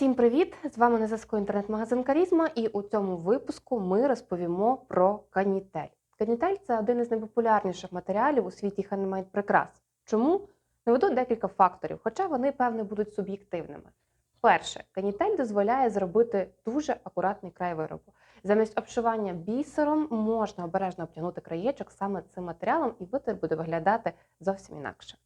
Всім привіт! З вами на зв'язку інтернет-магазин Карізма, і у цьому випуску ми розповімо про канітель. Канітель це один із найпопулярніших матеріалів у світі хендмейд прикрас. Чому? Наведу декілька факторів, хоча вони, певне, будуть суб'єктивними. Перше, канітель дозволяє зробити дуже акуратний край виробу. Замість обшивання бісером можна обережно обтягнути краєчок саме цим матеріалом, і витвір буде виглядати зовсім інакше.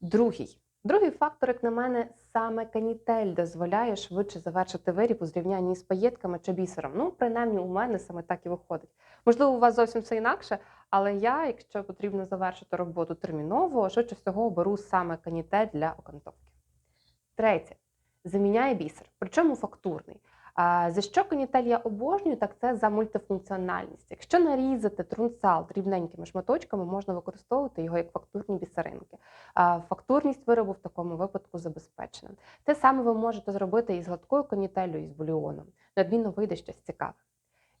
Другий. Другий фактор, як на мене, саме канітель дозволяє швидше завершити виріб у зрівнянні з паєтками чи бісером. Ну, принаймні, у мене саме так і виходить. Можливо, у вас зовсім все інакше, але я, якщо потрібно завершити роботу терміново, швидше всього беру саме канітель для окантовки. Третє. Заміняє бісер, причому фактурний. За що канітель я обожнюю, так це за мультифункціональність. Якщо нарізати трунцал дрібненькими шматочками, можна використовувати його як фактурні бісеринки. Фактурність виробу в такому випадку забезпечена. Те саме ви можете зробити і з гладкою канітелью, і з бульйоном. Надмінно вийде щось цікаве.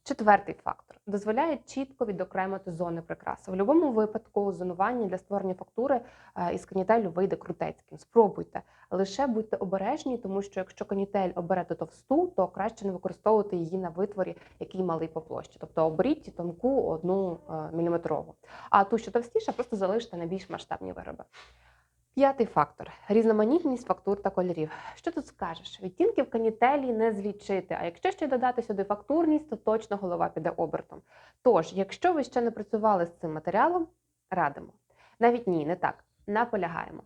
Четвертий фактор дозволяє чітко відокремити зони прикраси. В будь-якому випадку зонування для створення фактури е, із канітелю вийде крутецьким. Спробуйте, лише будьте обережні, тому що якщо канітель оберете товсту, то краще не використовувати її на витворі, який малий по площі. Тобто оберіть тонку одну е, міліметрову. А ту, що товстіша, просто залиште на більш масштабні вироби. П'ятий фактор різноманітність фактур та кольорів. Що тут скажеш? Відтінків канітелі не злічити. А якщо ще додати сюди фактурність, то точно голова піде обертом. Тож, якщо ви ще не працювали з цим матеріалом, радимо. Навіть ні, не так. Наполягаємо.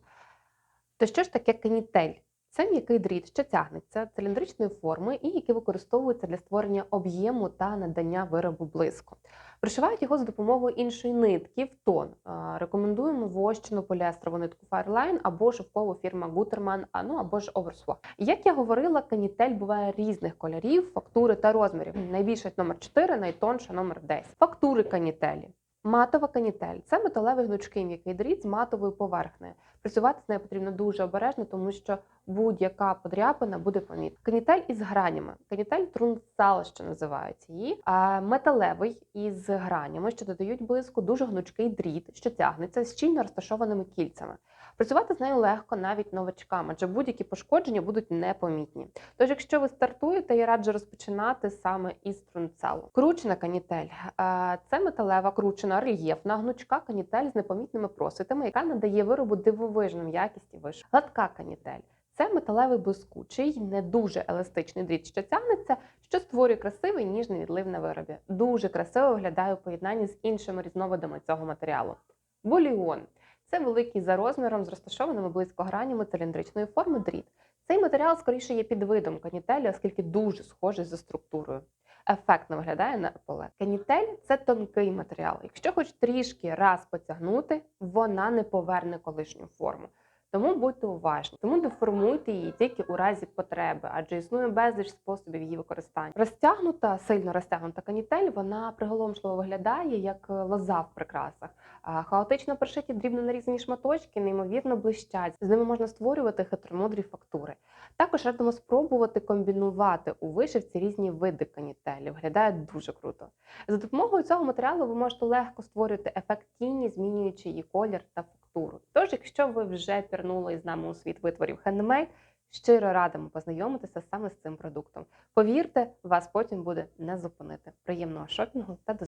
То що ж таке канітель? Це м'який дріт, що тягнеться циліндричної форми і який використовується для створення об'єму та надання виробу блиску. Пришивають його за допомогою іншої нитки в тон. Рекомендуємо вощену поліестрову нитку Fireline або шовкову фірма Gutermann, ну або ж Overswa. Як я говорила, канітель буває різних кольорів, фактури та розмірів. Найбільша номер 4, найтонша номер 10. Фактури канітелі. Матова канітель це металевий гнучкий м'який дріт з матовою поверхнею. Працювати з нею потрібно дуже обережно, тому що будь-яка подряпина буде помітна. Канітель із гранями. Канітель трунцал, що називають її. А металевий із гранями, що додають блиску, дуже гнучкий дріт, що тягнеться з щільно розташованими кільцями. Працювати з нею легко навіть новачкам, адже будь-які пошкодження будуть непомітні. Тож, якщо ви стартуєте, я раджу розпочинати саме із трунцалу. Кручена канітель це металева кручена рельєфна гнучка канітель з непомітними просвітами, яка надає виробу дивовижну якість і вишивку. Гладка канітель. Це металевий блискучий, не дуже еластичний дріт, що тягнеться, що створює красивий ніжний відлив на виробі. Дуже красиво виглядає у поєднанні з іншими різновидами цього матеріалу. Бульйон це великий за розміром з розташованими близько гранями циліндричної форми дріт. Цей матеріал скоріше є підвидом канітелі, оскільки дуже схожий за структурою. Ефектно виглядає на поле. Канітель це тонкий матеріал. Якщо хоч трішки раз потягнути, вона не поверне колишню форму. Тому будьте уважні, тому деформуйте її тільки у разі потреби, адже існує безліч способів її використання. Розтягнута, сильно розтягнута канітель, вона приголомшливо виглядає як лоза в прикрасах. Хаотично пришиті дрібно нарізані шматочки, неймовірно блищать. З ними можна створювати хитромудрі фактури. Також радимо спробувати комбінувати у вишивці різні види канітелі. Виглядає дуже круто. За допомогою цього матеріалу ви можете легко створювати ефект тіні, змінюючи її колір та фактуру. Тож, якщо ви вже пірнули із нами у світ витворів хендмейд, щиро радимо познайомитися саме з цим продуктом. Повірте, вас потім буде не зупинити. Приємного шопінгу та до